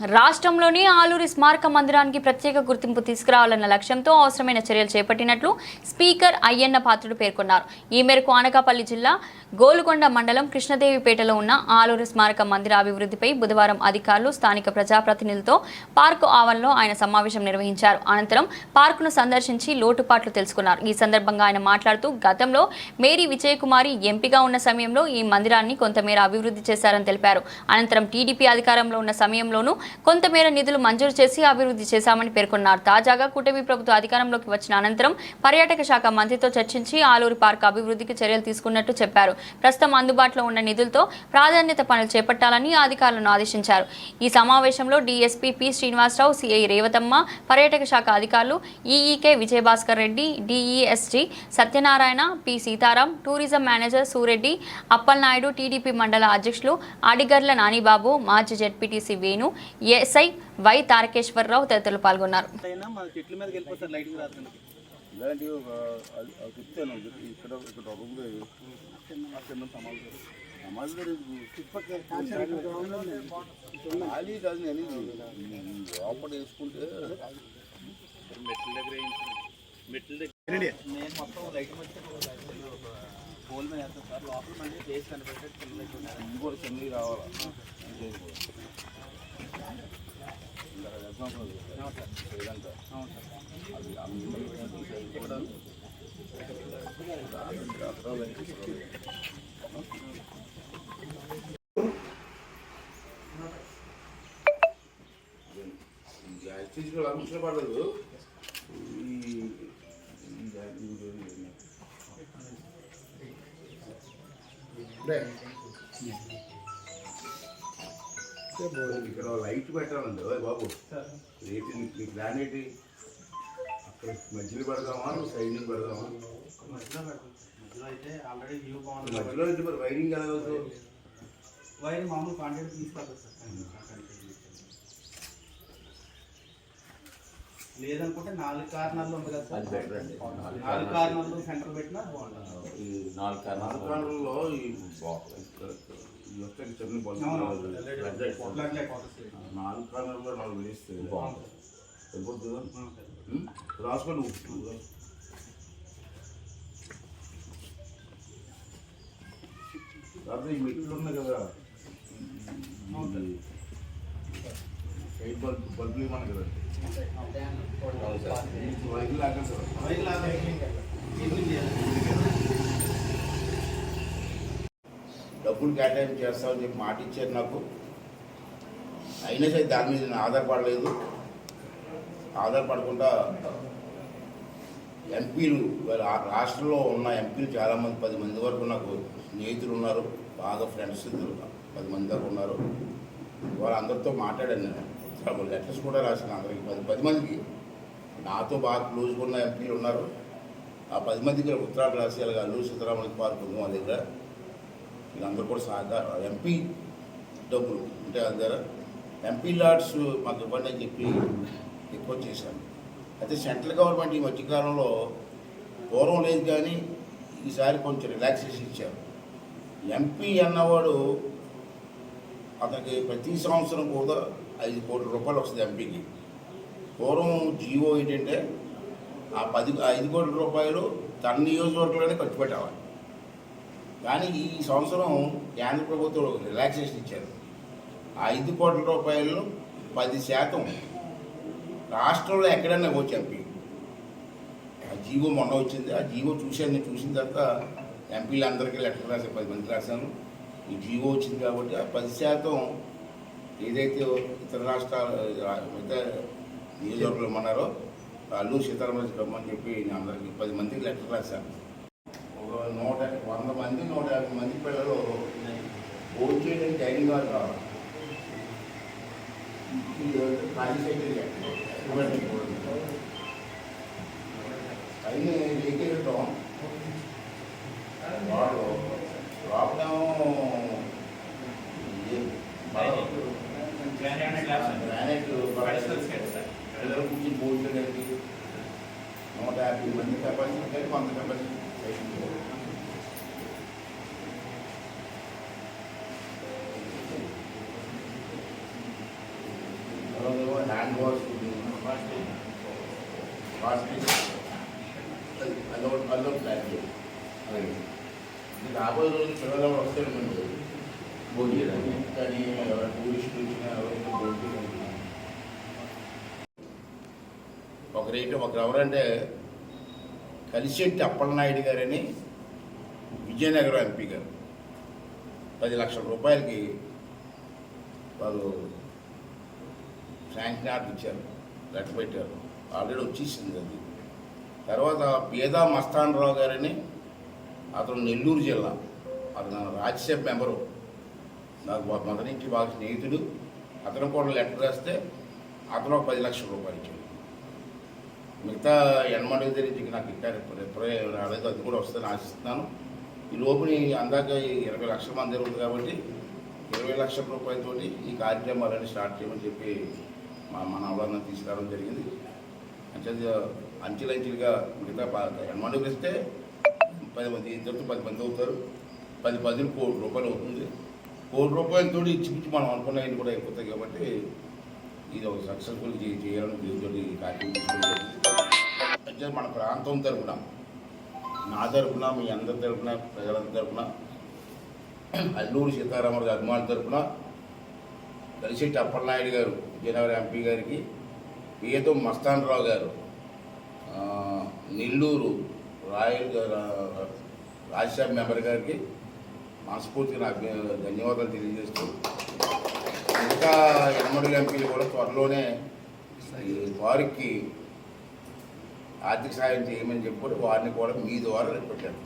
రాష్ట్రంలోని ఆలూరి స్మారక మందిరానికి ప్రత్యేక గుర్తింపు తీసుకురావాలన్న లక్ష్యంతో అవసరమైన చర్యలు చేపట్టినట్లు స్పీకర్ అయ్యన్న పాత్రుడు పేర్కొన్నారు. ఈ మేరకు అనకాపల్లి జిల్లా గోలుకొండ మండలం కృష్ణదేవిపేటలో ఉన్న ఆలూరి స్మారక మందిర అభివృద్ధిపై బుధవారం అధికారులు స్థానిక ప్రజాప్రతినిధులతో పార్కు ఆవరణలో ఆయన సమావేశం నిర్వహించారు. అనంతరం పార్కును సందర్శించి లోటుపాట్లు తెలుసుకున్నారు. ఈ సందర్భంగా ఆయన మాట్లాడుతూ గతంలో మేరీ విజయకుమారి ఎంపీగా ఉన్న సమయంలో ఈ మందిరాన్ని కొంతమేర అభివృద్ధి చేశారని తెలిపారు. అనంతరం టీడీపీ అధికారంలో ఉన్న సమయంలోనూ కొంతమేర నిధులు మంజూరు చేసి అభివృద్ధి చేశామని పేర్కొన్నారు. తాజాగా కూటమి ప్రభుత్వ అధికారంలోకి వచ్చిన అనంతరం పర్యాటక శాఖ మంత్రితో చర్చించి ఆలూరు పార్క్ అభివృద్ధికి చర్యలు తీసుకున్నట్టు చెప్పారు. ప్రస్తుతం అందుబాటులో ఉన్న నిధులతో ప్రాధాన్యత పనులు చేపట్టాలని అధికారులను ఆదేశించారు. ఈ సమావేశంలో DSP P Srinivasa Rao CI Revathamma పర్యాటక శాఖ అధికారులు EE K Vijayabhaskar Reddy డిఈఎస్జీ Satyanarayana P Sitaram tourism manager Sureddy Appalanaidu TDP మండల అధ్యక్షులు అడిగర్ల నానిబాబు మాజీ ZPTC Venu SI Y Tarakeswara Rao తదితరులు పాల్గొన్నారు పోల్ మీద సార్ లోపల మళ్ళీ ఉన్నాయి. ఇది కూడా కిందకి రావాలా ఇది కూడా. ఇలా వేస్తాం కదా. అవును సార్ ఇదంతా. అవును సార్ అది అందరూ ఇది కూడా అక్కడ లైట్ యాక్చువల్గా అంశం పడలేదు ఈ ఇక్కడ లైట్ పెట్టాలండి బాబు రేపు నీకు ప్లాన్ ఏంటి? అక్కడ మధ్యలో పెడదామా? నువ్వు సైడ్ నుంచి పెడదామా? మధ్యలో అయితే ఆల్రెడీ వ్యూ బాగుంది మధ్యలో అయితే మరి వైరింగ్ ఎలా అవుతుంది? వైర్ మామూలు కాంటాక్ట్ తీసుకెళ్తారు సార్. లేదనుకుంటే నాలుగు కారణాలు ఉంది కదా సార్. నాలుగు నాలుగు కారణాలు సెంటర్ పెట్టినా బాగుంటుంది. ఈ నాలుగు కారణాలు నాలుగు ఈ ఈ యొక్క చిన్న బల్బు ఫ్లడ్ లైట్ వస్తుంది నాలుగు కాలంలో నాలుగు వేస్తే బాగుంది. సరిపోతుందా అవును సార్. ఉం? రాసుకో నువ్వు నువ్వు రాసుకో. రాత్రి ఈ మెట్లు ఉన్నాయి కదా. సైడ్ బల్బ్ బల్బులు ఇవ్వను కదా. అవును సార్. ఈ వైర్లు లాగాలి కదా వైర్ లాగా ఎన్ని చేయాలి? డబ్బులు కేటాయింపు చేస్తామని చెప్పి మాట ఇచ్చారు నాకు. అయినా సరే దాని మీద నేను ఆధారపడలేదు. ఆధారపడకుండా ఎంపీలు వాళ్ళ రాష్ట్రంలో ఉన్న ఎంపీలు చాలామంది పది మంది వరకు నాకు స్నేహితులు ఉన్నారు బాగా ఫ్రెండ్స్ పది మంది దాకా ఉన్నారు. వాళ్ళందరితో మాట్లాడాను నేను. లెటర్స్ కూడా రాసిన అందరికి పది పది మందికి. నాతో బాగా క్లోజ్గా ఉన్న ఎంపీలు ఉన్నారు. ఆ పది మందికి ఉత్తరాలు రాసి అలాగే అల్లూరు సీతారామన్ పార్క్ ఉంది మా దగ్గర. వీళ్ళందరూ కూడా సహకారం ఎంపీ డబ్బులు అంటే అందరూ ఎంపీ లాడ్స్ మాకు ఇవ్వండి అని చెప్పి ఎక్కువ చేశాను. అయితే సెంట్రల్ గవర్నమెంట్ ఈ మధ్యకాలంలో పూర్వం లేదు కానీ ఈసారి కొంచెం రిలాక్సేషన్ ఇచ్చారు. ఎంపీ అన్నవాడు అతనికి ప్రతి సంవత్సరం కూడా ఐదు కోట్ల రూపాయలు వస్తుంది ఎంపీకి. పూర్వం జీవో ఏంటంటే ఆ పది ఐదు కోట్ల రూపాయలు తన నియోజకవర్గంలోనే ఖర్చు పెట్టాలి కానీ ఈ సంవత్సరం కేంద్ర ప్రభుత్వం రిలాక్సేషన్ ఇచ్చారు. ఆ ఐదు కోట్ల రూపాయలు పది శాతం రాష్ట్రంలో ఎక్కడైనా ఇవ్వచ్చు ఎంపీ. ఆ జీవో మొన్న వచ్చింది. ఆ జీవో చూశాను నేను చూసిన తర్వాత ఎంపీలు అందరికీ లెటర్ రాశాను పది మంది రాశాను ఈ జీవో వచ్చింది కాబట్టి ఆ పది శాతం ఏదైతే ఇతర రాష్ట్రాలు మిగతా నియోజకవర్గంలో ఉన్నారో అల్లు సీతారామరాజు రమ్మని చెప్పి నేను అందరికీ పది మందికి లెటర్ రాశాను. చేయడానికి డైనింగ్ హాల్ కావాలి ఖాళీ సైకిల్ పైన ఎక్కేయటం వాడు లోపలేమో గ్రానైట్ పిల్లలు కూర్చొని భోజనం నూట యాభై మంది కెపాసిటీ కానీ కొంత కెపాసిటీ హ్యాండ్ వాష్ ప్లాస్టిక్ అదొకటి అదొకటి ప్లాన్ చేయండి ఇది రాబోయే రోజులు పిల్లలు ఎవరు వస్తారు ముందు భోజనం చేయడానికి కానీ ఎవరైనా టూరిస్టులు వచ్చినా ఎవరైనా బోర్డు ఒకరేంటి ఒకరు ఎవరంటే కలిశెట్టి అప్పలనాయుడు గారని విజయనగరం ఎంపీ గారు. పది లక్షల రూపాయలకి వాళ్ళు శాంక్షన్ ఆర్డర్ ఇచ్చారు లెటర్ పెట్టారు. ఆల్రెడీ వచ్చేసింది అది. తర్వాత పేదా మస్తానరావు గారని అతను నెల్లూరు జిల్లా అతను రాజ్యసభ మెంబరు నాకు మొదటి నుంచి బాగా స్నేహితుడు. అతను కూడా లెటర్ రాస్తే అతను పది లక్షల రూపాయలు ఇచ్చాడు. మిగతా ఎనమండి దగ్గర నాకు ఇచ్చారు. ఎప్పుడే రాలేదు అది కూడా వస్తుందని ఆశిస్తున్నాను. ఈ లోపుని అందాక ఇరవై లక్షల మంది జరుగుతుంది కాబట్టి ఇరవై లక్షల రూపాయలతోటి ఈ కార్యక్రమాలన్నీ స్టార్ట్ చేయమని చెప్పి మా మన అవగాహన తీసుకురావడం జరిగింది. అంచెలు అంచెలంచెలుగా మిగతా అమౌంట్ ఇస్తే పది మంది ఇద్దరితో పది మంది అవుతారు. పది పదిలు కోటి రూపాయలు అవుతుంది. కోటి రూపాయలతో ఇచ్చి ఇచ్చి మనం అనుకున్నవి కూడా అయిపోతాయి కాబట్టి ఇది ఒక సక్సెస్ఫుల్ చేయాలని దీంతో కార్యక్రమం మన ప్రాంతం తరఫున నా తరపున మీ అందరి తరపున ప్రజలందరి తరఫున అల్లూరు సీతారామరాజు అభిమానుల తరపున కలిశెట్టి అప్పలనాయుడు గారు విజయనగరం ఎంపీ గారికి ఏదో మస్తానరావు గారు నెల్లూరు రాయల్ రాజ్యసభ మెంబర్ గారికి మనస్ఫూర్తిగా నాకు ధన్యవాదాలు తెలియజేస్తూ ఇంకా ఎమ్మడి ఎంపీలు కూడా త్వరలోనే వారికి ఆర్థిక సాయం చేయమని చెప్పి వారిని కూడా మీ ద్వారా పెట్టారు